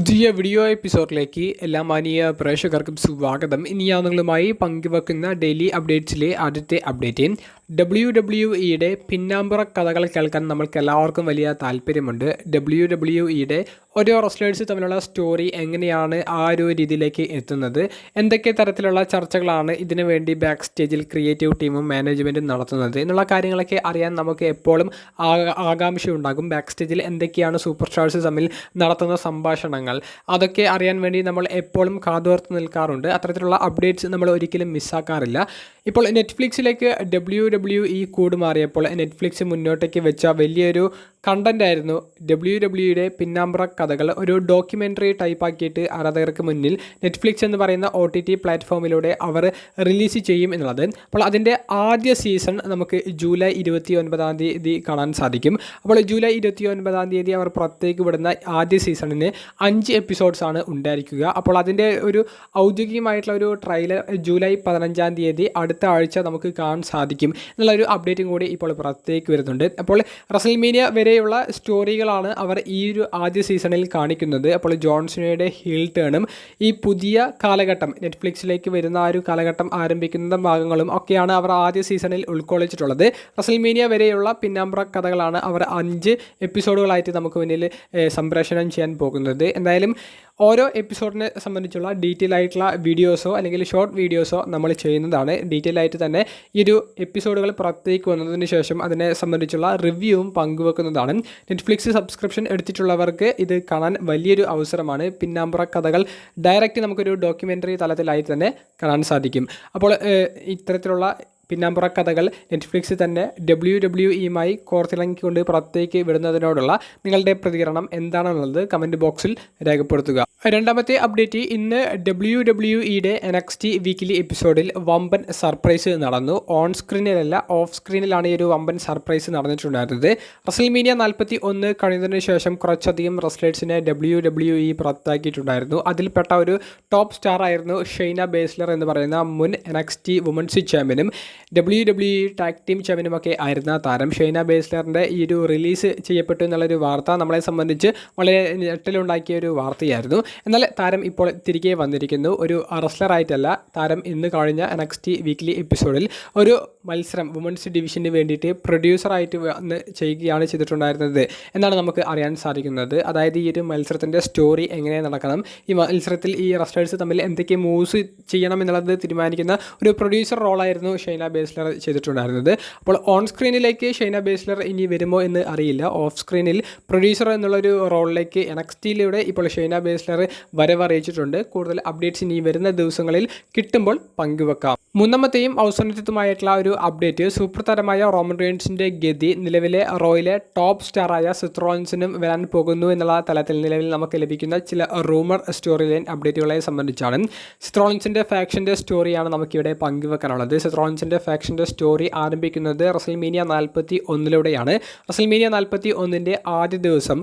പുതിയ വീഡിയോ എപ്പിസോഡിലേക്ക് എല്ലാ മാനിയ പ്രേക്ഷകർക്കും സ്വാഗതം. ഇനി ഞാൻ നിങ്ങളുമായി പങ്കുവെക്കുന്ന ഡെയിലി അപ്ഡേറ്റ്സിലെ ആദ്യത്തെ അപ്ഡേറ്റ് ഡബ്ല്യു ഡബ്ല്യു ഇയുടെ പിന്നാമ്പുറ കഥകൾ കേൾക്കാൻ നമ്മൾക്ക് എല്ലാവർക്കും വലിയ താല്പര്യമുണ്ട്. ഡബ്ല്യു ഡബ്ല്യു ഇയുടെ ഓരോ റെസ്ലേഴ്സ് തമ്മിലുള്ള സ്റ്റോറി എങ്ങനെയാണ് ആ ഒരു രീതിയിലേക്ക് എത്തുന്നത്? എന്തൊക്കെ തരത്തിലുള്ള ചർച്ചകളാണ് ഇതിനു വേണ്ടി ബാക്ക് സ്റ്റേജിൽ ക്രിയേറ്റീവ് ടീമും മാനേജ്മെന്റും നടത്തുന്നത്? എന്നുള്ള കാര്യങ്ങളൊക്കെ അറിയാൻ നമുക്ക് എപ്പോഴും ആകാംക്ഷ ഉണ്ടാകും ബാക്ക് സ്റ്റേജിൽ എന്തൊക്കെയാണ് സൂപ്പർ സ്റ്റാർസ് തമ്മിൽ നടത്തുന്ന സംഭാഷണങ്ങൾ? അതൊക്കെ അറിയാൻ വേണ്ടി നമ്മൾ എപ്പോഴും കാതോർത്ത് നിൽക്കാറുണ്ട്. അത്തരത്തിലുള്ള അപ്ഡേറ്റ്സ് നമ്മൾ ഒരിക്കലും മിസ്സാക്കാറില്ല ഇപ്പോൾ നെറ്റ്ഫ്ലിക്സിലേക്ക് ഡബ്ല്യു ഡബ്ല്യു ഇ കൂട് മാറിയപ്പോൾ നെറ്റ്ഫ്ലിക്സ് മുന്നോട്ടേക്ക് വെച്ച വലിയൊരു കണ്ടന്റ് ആയിരുന്നു ഡബ്ല്യു ഡബ്ല്യുയുടെ പിന്നാമ്പുറ കഥകൾ ഒരു ഡോക്യുമെന്ററി ടൈപ്പാക്കിയിട്ട് ആരാധകർക്ക് മുന്നിൽ നെറ്റ്ഫ്ലിക്സ് എന്ന് പറയുന്ന ഒ ടി ടി പ്ലാറ്റ്ഫോമിലൂടെ അവർ റിലീസ് ചെയ്യും എന്നുള്ളത്. അപ്പോൾ അതിന്റെ ആദ്യ സീസൺ നമുക്ക് ജൂലൈ ഇരുപത്തി ഒൻപതാം തീയതി കാണാൻ സാധിക്കും. അപ്പോൾ ജൂലൈ ഇരുപത്തി ഒൻപതാം തീയതി അവർ പുറത്തേക്ക് വിടുന്ന ആദ്യ സീസണിന് അഞ്ച് എപ്പിസോഡ്സ് ആണ് ഉണ്ടായിരിക്കുക. അപ്പോൾ അതിന്റെ ഒരു ഔദ്യോഗികമായിട്ടുള്ള ഒരു ട്രെയിലർ ജൂലൈ പതിനഞ്ചാം തീയതി അടുത്ത ആഴ്ച നമുക്ക് കാണാൻ സാധിക്കും എന്നുള്ള ഒരു അപ്ഡേറ്റും കൂടി ഇപ്പോൾ പുറത്തേക്ക് വരുന്നുണ്ട്. അപ്പോൾ റസൽമീനിയ വരെയുള്ള സ്റ്റോറികളാണ് അവർ ഈ ഒരു ആദ്യ സീസണിൽ കാണിക്കുന്നത് അപ്പോൾ ജോൺസണയുടെ ഹീൽ ടേണും ഈ പുതിയ കാലഘട്ടം നെറ്റ്ഫ്ലിക്സിലേക്ക് വരുന്ന ആ ഒരു കാലഘട്ടം ആരംഭിക്കുന്ന ഭാഗങ്ങളും ഒക്കെയാണ് അവർ ആദ്യ സീസണിൽ ഉൾക്കൊള്ളിച്ചിട്ടുള്ളത്. റസൽമീനിയ വരെയുള്ള പിന്നാമ്പ്ര കഥകളാണ് അവർ അഞ്ച് എപ്പിസോഡുകളായിട്ട് നമുക്ക് മുന്നിൽ സംപ്രേഷണം ചെയ്യാൻ പോകുന്നത്. എന്തായാലും ഓരോ എപ്പിസോഡിനെ സംബന്ധിച്ചുള്ള ഡീറ്റെയിൽ ആയിട്ടുള്ള വീഡിയോസോ അല്ലെങ്കിൽ ഷോർട്ട് വീഡിയോസോ നമ്മൾ ചെയ്യുന്നതാണ്. ഡീറ്റെയിൽ ആയിട്ട് തന്നെ ഈ ഒരു എപ്പിസോഡുകൾ പുറത്തേക്ക് വന്നതിന് ശേഷം അതിനെ സംബന്ധിച്ചുള്ള റിവ്യൂവും പങ്കുവെക്കുന്നതാണ്. നെറ്റ്ഫ്ലിക്സ് സബ്സ്ക്രിപ്ഷൻ എടുത്തിട്ടുള്ളവർക്ക് ഇത് കാണാൻ വലിയൊരു അവസരമാണ്. പിന്നാമ്പുറ കഥകൾ ഡയറക്റ്റ് നമുക്കൊരു ഡോക്യുമെന്ററി തലത്തിലായി തന്നെ കാണാൻ സാധിക്കും. അപ്പോൾ ഇത്തരത്തിലുള്ള പിന്നാമ്പുറ കഥകൾ നെറ്റ്ഫ്ലിക്സിൽ തന്നെ ഡബ്ല്യു ഡബ്ല്യു ഇയുമായി കോർത്തിളങ്ങിക്കൊണ്ട് പുറത്തേക്ക് വിടുന്നതിനോടുള്ള നിങ്ങളുടെ പ്രതികരണം എന്താണെന്നുള്ളത് കമന്റ് ബോക്സിൽ രേഖപ്പെടുത്തുക. രണ്ടാമത്തെ അപ്ഡേറ്റ് ഇന്ന് ഡബ്ല്യു ഡബ്ല്യു ഇയുടെ എനക്സ്റ്റി വീക്കിലി എപ്പിസോഡിൽ വമ്പൻ സർപ്രൈസ് നടന്നു. ഓൺ സ്ക്രീനിലല്ല ഓഫ് സ്ക്രീനിലാണ് ഈ ഒരു വമ്പൻ സർപ്രൈസ് നടന്നിട്ടുണ്ടായിരുന്നത്. റസൽമീനിയ നാൽപ്പത്തി ഒന്ന് കഴിഞ്ഞതിന് ശേഷം കുറച്ചധികം റെസ്ലേഴ്സിനെ ഡബ്ല്യു ഡബ്ല്യു ഇ പുറത്താക്കിയിട്ടുണ്ടായിരുന്നു. അതിൽപ്പെട്ട ഒരു ടോപ്പ് സ്റ്റാർ ആയിരുന്നു ഷെയ്ന ബേസ്ലർ എന്ന് പറയുന്ന മുൻ NXT women's ചാമ്പ്യനും. W W E tag team ചാമ്പ്യനുമൊക്കെ ആയിരുന്ന താരം ഷൈന ബേസ്ലറിന്റെ ഈ ഒരു റിലീസ് ചെയ്യപ്പെട്ടു എന്നുള്ളൊരു വാർത്ത നമ്മളെ സംബന്ധിച്ച് വളരെ ഞെട്ടലുണ്ടാക്കിയ ഒരു വാർത്തയായിരുന്നു. എന്നാൽ താരം ഇപ്പോൾ തിരികെ വന്നിരിക്കുന്നു. ഒരു റെസ്ലറായിട്ടല്ല താരം ഇന്ന് കഴിഞ്ഞ നെക്സ്റ്റ് വീക്ക്ലി എപ്പിസോഡിൽ ഒരു മത്സരം വുമൻസ് ഡിവിഷന് വേണ്ടിയിട്ട് പ്രൊഡ്യൂസറായിട്ട് വന്ന് ചെയ്യുകയാണ് ചെയ്തിട്ടുണ്ടായിരുന്നത് എന്നാണ് നമുക്ക് അറിയാൻ സാധിക്കുന്നത്. അതായത് ഈ ഒരു മത്സരത്തിന്റെ സ്റ്റോറി എങ്ങനെ നടക്കണം ഈ മത്സരത്തിൽ ഈ റസ്ലേഴ്സ് തമ്മിൽ എന്തൊക്കെ മൂവ്സ് ചെയ്യണം എന്നുള്ളത് തീരുമാനിക്കുന്ന ഒരു പ്രൊഡ്യൂസർ റോളായിരുന്നു ഷൈന ബേസ്ലർ ചെയ്തിട്ടുണ്ടായിരുന്നത്. അപ്പോൾ ഓൺ സ്ക്രീനിലേക്ക് ഷൈന ബേസ്ലർ ഇനി വരുമോ എന്ന് അറിയില്ല. ഓഫ് സ്ക്രീനിൽ പ്രൊഡ്യൂസർ എന്നുള്ളൊരു റോളിലേക്ക് എനക്സ്റ്റിയിലൂടെ ഇപ്പോൾ ഷൈന ബേസ്ലർ വരവറിയിച്ചിട്ടുണ്ട് കൂടുതൽ അപ്ഡേറ്റ്സ് ഇനി വരുന്ന ദിവസങ്ങളിൽ കിട്ടുമ്പോൾ പങ്കുവെക്കാം. മൂന്നാമത്തെയും അവസാനത്തേതുമായിട്ടുള്ള ഒരു അപ്ഡേറ്റ് സൂപ്പർ താരമായ റോമൻ റെയിൻസിന്റെ ഗതി നിലവിലെ റോയിലെ ടോപ്പ് സ്റ്റാറായ സിത്രോൺസിനും വരാൻ പോകുന്നു എന്നുള്ള തലത്തിൽ നിലവിൽ നമുക്ക് ലഭിക്കുന്ന ചില റൂമർ സ്റ്റോറി ലൈൻ അപ്ഡേറ്റുകളെ സംബന്ധിച്ചാണ്. സിത്രോൺസിന്റെ ഫാക്ഷന്റെ സ്റ്റോറിയാണ് നമുക്കിവിടെ പങ്കുവെക്കാനുള്ളത്. സിത്രോൺസിന്റെ ഫാക്ഷന്റെ സ്റ്റോറി ആരംഭിക്കുന്നത് റസൽമീനിയ നാൽപ്പത്തി ഒന്നിലൂടെയാണ്. റസൽമീനിയ നാൽപ്പത്തി ഒന്നിന്റെ ആദ്യ ദിവസം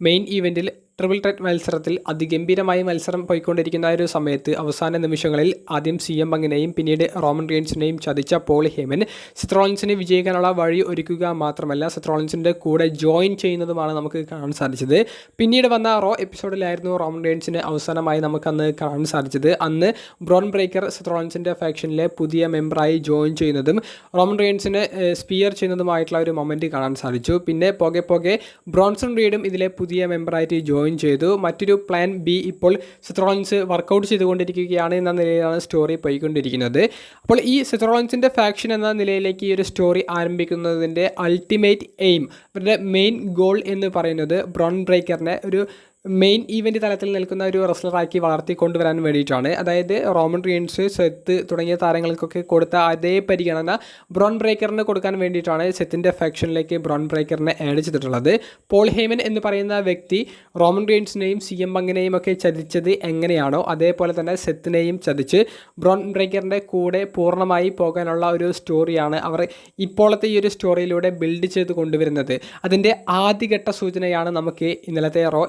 മെയിൻ ഈവന്റിൽ ട്രിപ്പിൾ ട്രെറ്റ് മത്സരത്തിൽ അതിഗംഭീരമായി മത്സരം പോയിക്കൊണ്ടിരിക്കുന്ന ഒരു സമയത്ത് അവസാന നിമിഷങ്ങളിൽ ആദ്യം സി എം പങ്ങിനെയും പിന്നീട് റോമൻ റീൻസിനെയും ചതിച്ച പോൾ ഹേമൻ സിത്രോളിൻസിന് വിജയിക്കാനുള്ള വഴി ഒരുക്കുക മാത്രമല്ല സിത്രോളിൻസിന്റെ കൂടെ ജോയിൻ ചെയ്യുന്നതുമാണ് നമുക്ക് കാണാൻ സാധിച്ചത്. പിന്നീട് വന്ന റോ എപ്പിസോഡിലായിരുന്നു റോമൻ റീൻസിന് അവസാനമായി നമുക്ക് അന്ന് കാണാൻ സാധിച്ചത്. അന്ന് ബ്രോൺ ബ്രേക്കർ സിത്രോളിൻസിന്റെ ഫാക്ഷനിലെ പുതിയ മെമ്പറായി ജോയിൻ ചെയ്യുന്നതും റോമൻ റീൻസിനെ സ്പിയർ ചെയ്യുന്നതുമായിട്ടുള്ള ഒരു മൊമെന്റ് കാണാൻ സാധിച്ചു. പിന്നെ പോകെ പോകെ ബ്രോൺസൺ റീഡും ഇതിലെ പുതിയ മെമ്പറായിട്ട് ജോയിൻ ചെയ്തു. മറ്റൊരു പ്ലാൻ ബി ഇപ്പോൾ സെത്രോളൻസ് വർക്കൗട്ട് ചെയ്തുകൊണ്ടിരിക്കുകയാണ് എന്ന നിലയിലാണ് സ്റ്റോറി പോയിക്കൊണ്ടിരിക്കുന്നത്. അപ്പോൾ ഈ സെത്രോളൻസിന്റെ ഫാക്ഷൻ എന്ന നിലയിലേക്ക് ഈ ഒരു സ്റ്റോറി ആരംഭിക്കുന്നതിന്റെ അൾട്ടിമേറ്റ് എയിം അവരുടെ മെയിൻ ഗോൾ എന്ന് പറയുന്നത് ബ്രോൺ ബ്രേക്കറിനെ ഒരു മെയിൻ ഈവന്റ് തലത്തിൽ നിൽക്കുന്ന ഒരു റെസ്ലറാക്കി വളർത്തി കൊണ്ടുവരാൻ വേണ്ടിയിട്ടാണ്. അതായത് റോമൻ റീൻസ് സെത്ത് തുടങ്ങിയ താരങ്ങൾക്കൊക്കെ കൊടുത്ത അതേ പരിഗണന ബ്രോൺ ബ്രേക്കറിന് കൊടുക്കാൻ വേണ്ടിയിട്ടാണ് സെത്തിന്റെ ഫാക്ഷനിലേക്ക് ബ്രോൺ ബ്രേക്കറിനെ ആഡ് ചെയ്തിട്ടുള്ളത്. പോൾ ഹേമൻ എന്ന് പറയുന്ന വ്യക്തി റോമൻ റീൻസിനെയും സി എം പങ്കിനെയും ഒക്കെ ചതിച്ചത് എങ്ങനെയാണോ അതേപോലെ തന്നെ സെത്തിനെയും ചതിച്ച് ബ്രോൺ ബ്രേക്കറിന്റെ കൂടെ പൂർണമായി പോകാനുള്ള ഒരു സ്റ്റോറിയാണ് അവർ ഇപ്പോഴത്തെ ഈ ഒരു സ്റ്റോറിയിലൂടെ ബിൽഡ് ചെയ്ത് കൊണ്ടുവരുന്നത്. അതിന്റെ ആദ്യഘട്ട സൂചനയാണ് നമുക്ക് ഇന്നലത്തെ റോ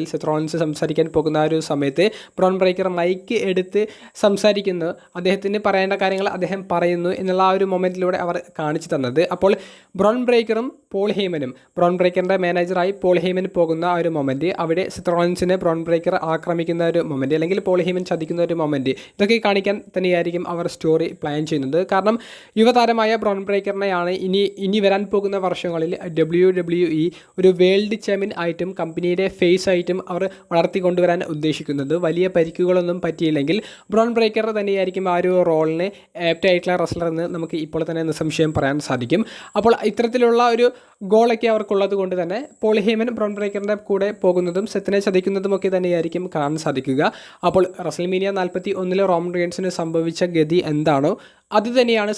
എപ്പിസോഡിൽ സെത്രോൺസ് സംസാരിക്കാൻ പോകുന്ന ആ ഒരു സമയത്ത് ബ്രോൺ ബ്രേക്കർ മൈക്ക് എടുത്ത് സംസാരിക്കുന്നു. അദ്ദേഹത്തിന് പറയേണ്ട കാര്യങ്ങൾ അദ്ദേഹം പറയുന്നു എന്നുള്ള ആ ഒരു മൊമെന്റിലൂടെ അവർ കാണിച്ചു തന്നത്. അപ്പോൾ ബ്രോൺ ബ്രേക്കറും പോൾ ഹേമനും ബ്രോൺ ബ്രേക്കറിന്റെ മാനേജറായി പോൾ ഹേമൻ പോകുന്ന ആ ഒരു മൊമെന്റ് അവിടെ സെത്രോൺസിനെ ബ്രോൺ ബ്രേക്കർ ആക്രമിക്കുന്ന ഒരു മൊമെന്റ് അല്ലെങ്കിൽ പോൾ ഹേമൻ ചതിക്കുന്ന ഒരു മൊമെന്റ് ഇതൊക്കെ കാണിക്കാൻ തന്നെയായിരിക്കും അവർ സ്റ്റോറി പ്ലാൻ ചെയ്യുന്നത്. കാരണം യുവതാരമായ ബ്രോൺ ബ്രേക്കറിനെയാണ് ഇനി ഇനി വരാൻ പോകുന്ന വർഷങ്ങളിൽ ഡബ്ല്യു ഡബ്ല്യു ഇ ഒരു വേൾഡ് ചാമ്പ്യൻ ആയിട്ടും കമ്പനിയുടെ ഫേസ് ആയിട്ടും അവർ വളർത്തിക്കൊണ്ടുവരാൻ ഉദ്ദേശിക്കുന്നത്. വലിയ പരിക്കുകളൊന്നും പറ്റിയില്ലെങ്കിൽ ബ്രോൺ ബ്രേക്കർ തന്നെയായിരിക്കും ആ ഒരു റോളിന് ആപ്റ്റ് ആയിട്ടുള്ള റെസ്ലർ എന്ന് നമുക്ക് ഇപ്പോൾ തന്നെ നിസ്സംശയം പറയാൻ സാധിക്കും. അപ്പോൾ ഇത്തരത്തിലുള്ള ഒരു ഗോളൊക്കെ അവർക്കുള്ളത് കൊണ്ട് തന്നെ പോളിഹേമൻ ബ്രോൺ ബ്രേക്കറിന്റെ കൂടെ പോകുന്നതും സെത്തിനെ ചതിക്കുന്നതും ഒക്കെ തന്നെയായിരിക്കും കാണാൻ സാധിക്കുക. അപ്പോൾ റസൽമീനിയ നാൽപ്പത്തി ഒന്നിലെ റോം റീൻസിന് സംഭവിച്ച ഗതി എന്താണോ അത് തന്നെയാണ്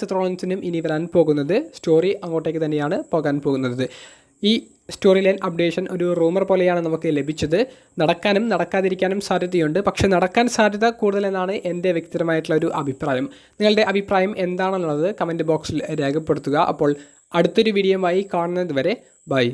ഇനി വരാൻ പോകുന്നത്. സ്റ്റോറി അങ്ങോട്ടേക്ക് തന്നെയാണ് പോകാൻ പോകുന്നത്. ഈ സ്റ്റോറി ലൈൻ അപ്ഡേഷൻ ഒരു റൂമർ പോലെയാണ് നമുക്ക് ലഭിച്ചത്. നടക്കാനും നടക്കാതിരിക്കാനും സാധ്യതയുണ്ട്. പക്ഷേ നടക്കാൻ സാധ്യത കൂടുതലെന്നാണ് എന്റെ വ്യക്തിപരമായിട്ടുള്ള ഒരു അഭിപ്രായം. നിങ്ങളുടെ അഭിപ്രായം എന്താണെന്നുള്ളത് കമന്റ് ബോക്സിൽ രേഖപ്പെടുത്തുക. അപ്പോൾ അടുത്തൊരു വീഡിയോയുമായി കാണുന്നത് വരെ ബൈ.